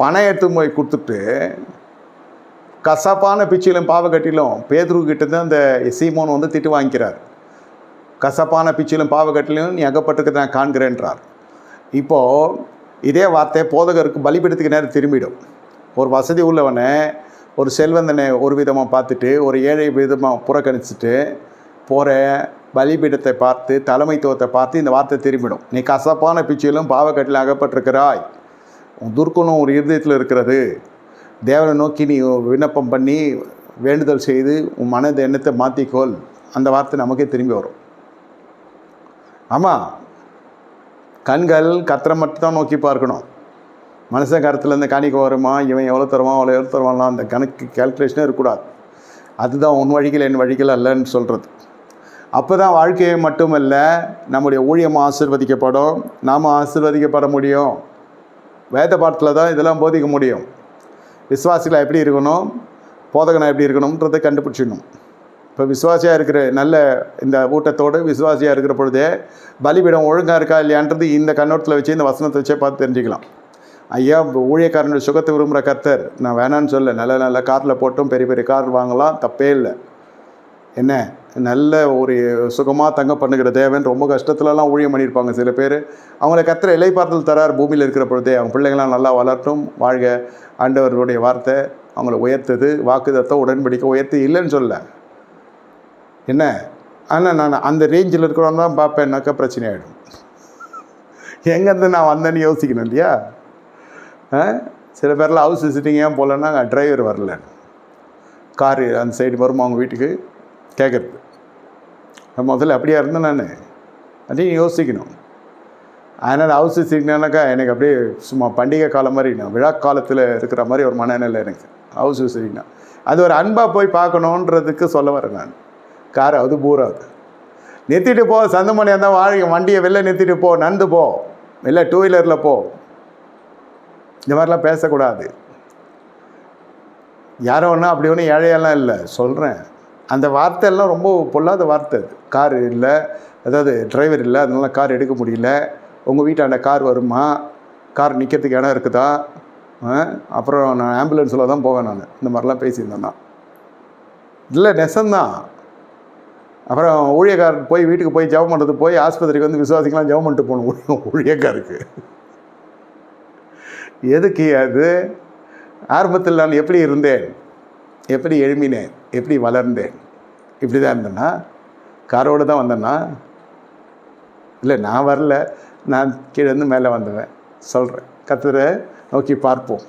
பணம் எடுத்து போய் கொடுத்துட்டு கசப்பான பிச்சிலும் பாவக்கட்டிலும் பேதுரு கிட்ட தான் அந்த சீமோன் வந்து திட்டு வாங்கிக்கிறார். கசப்பான பிச்சிலும் பாவக்கட்டிலும் நீ அகப்பட்டிருக்க நான் காண்கிறேன்றார். இப்போது இதே வார்த்தை போதகருக்கு பலிபீடத்துக்கு நேரம் திரும்பிடும். ஒரு வசதி உள்ளவனை ஒரு செல்வந்தனை ஒரு விதமாக பார்த்துட்டு ஒரு ஏழை விதமாக புறக்கணிச்சிட்டு போகிற பலிபீடத்தை பார்த்து தலைமைத்துவத்தை பார்த்து இந்த வார்த்தை திரும்பிடும். நீ கசப்பான பிச்சையிலும் பாவக்கட்டிலும் அகப்பட்டிருக்கிறாய். துர்க்குணம் ஒரு இருதயத்தில் இருக்கிறது. தேவனை நோக்கி நீ விண்ணப்பம் பண்ணி வேண்டுதல் செய்து உன் மனதை எண்ணத்தை மாற்றிக்கோள் அந்த வார்த்தை நமக்கே திரும்பி வரும். ஆமாம் கண்கள் கத்திர மட்டும் தான் நோக்கி பார்க்கணும். மனுஷன் இந்த காணிக்க வருமா? இவன் எவ்வளோ தருவான்? அவ்வளோ எவ்வளோ தருவான்லாம் அந்த கணக்கு கேல்குலேஷனே இருக்கக்கூடாது. அதுதான் உன் வழிகள் என் வழிகள் அல்லன்னு சொல்கிறது அப்போ தான் வாழ்க்கையை மட்டுமல்ல நம்முடைய ஊழியம் ஆசிர்வதிக்கப்படும். நாம் ஆசிர்வதிக்கப்பட முடியும். வேத பாடத்தில் தான் இதெல்லாம் போதிக்க முடியும். விசுவாசிகளாக எப்படி இருக்கணும்? போதகனாக எப்படி இருக்கணுன்றதை கண்டுபிடிச்சிடணும். இப்போ விசுவாசியாக இருக்கிற நல்ல இந்த ஊட்டத்தோடு விசுவாசியாக இருக்கிற பொழுதே பலிபீடம் ஒழுங்காக இருக்கா இல்லையான்றது இந்த கண்ணோட்டத்தில் வச்சு இந்த வசனத்தை வச்சே பார்த்து தெரிஞ்சுக்கலாம். ஐயா ஊழியக்காரனுடைய சுகத்தை விரும்புகிற கர்த்தர். நான் வேணான்னு சொல்ல நல்ல நல்ல காரில் போட்டும் பெரிய பெரிய கார் வாங்கலாம். தப்பே இல்லை. என்ன? நல்ல ஒரு சுகமாக தங்க பண்ணுகிற தேவன். ரொம்ப கஷ்டத்துலலாம் ஊழியம் பண்ணியிருப்பாங்க சில பேர். அவங்கள கத்திர பார்த்தல் தரார் பூமியில் இருக்கிற பொழுதே. அவங்க பிள்ளைங்களாம் நல்லா வளரட்டும். வாழ்க. ஆண்டவர்களுடைய வார்த்தை அவங்கள உயர்த்தது. வாக்குதத்தை உடன்படிக்க உயர்த்து இல்லைன்னு சொல்ல. என்ன? ஆனால் நான் அந்த ரேஞ்சில் இருக்கிறவங்க தான் பார்ப்பேன்னாக்கா பிரச்சனை ஆகிடும் எங்கேருந்து நான் வந்தேன்னு யோசிக்கணும் இல்லையா? ஆ? சில பேர்லாம் ஹவுஸ் விசிட்டிங் ஏன் போகலன்னா டிரைவர் வரல. காரு அந்த சைடு வருமா அவங்க வீட்டுக்கு? கேட்குறது. முதல்ல அப்படியா இருந்தேன் நான். அதையும் யோசிக்கணும். அதனால் ஹவுஸ் விசிட்டிங்னாக்கா எனக்கு அப்படியே சும்மா பண்டிகை காலம் மாதிரி நான் விழா காலத்தில் இருக்கிற மாதிரி ஒரு மனநிலை எனக்கு. ஹவுஸ் விசிட்டிங்னா அது ஒரு அன்பாக போய் பார்க்கணுன்றதுக்கு சொல்ல வரேன் நான். கார் அது பூராது நிறுத்திட்டு போ சந்தமணியாக இருந்தால் வாழ்க்கை வண்டியை வெளில நிறுத்திட்டு போ நடந்து போ. வெளில டூ வீலரில் போ. இந்த மாதிரிலாம் பேசக்கூடாது. யாரோ ஒன்றா அப்படி ஒன்றும் ஏழையெல்லாம் இல்லை. சொல்கிறேன் அந்த வார்த்தையெல்லாம் ரொம்ப பொல்லாத வார்த்தை அது. கார் இல்லை அதாவது டிரைவர் இல்லை அதனால கார் எடுக்க முடியல. உங்கள் வீட்டாண்ட கார் வருமா? கார் நிற்கிறதுக்கு இடம் இருக்குதா? ஆ? அப்புறம் நான் ஆம்புலன்ஸில் தான் போவேன் நான். இந்த மாதிரிலாம் பேசியிருந்தேன்னா இல்லை நெசந்தான். அப்புறம் ஊழியக்காரர் போய் வீட்டுக்கு போய் ஜெபம் பண்ணுறது போய் ஆஸ்பத்திரிக்கு வந்து விசுவாசிக்கலாம் ஜெபம் பண்ணிட்டு போகணும் ஊழியக்காருக்கு. எதுக்கு அது? ஆரம்பத்தில் நான் எப்படி இருந்தேன்? எப்படி எழும்பினேன்? எப்படி வளர்ந்தேன்? இப்படி தான் இருந்தேன்னா காரோடு தான் வந்தேன்னா இல்லை நான் வரல. நான் கீழேருந்து மேலே வந்துவேன். சொல்கிறேன் கத்துரை நோக்கி பார்ப்போம்.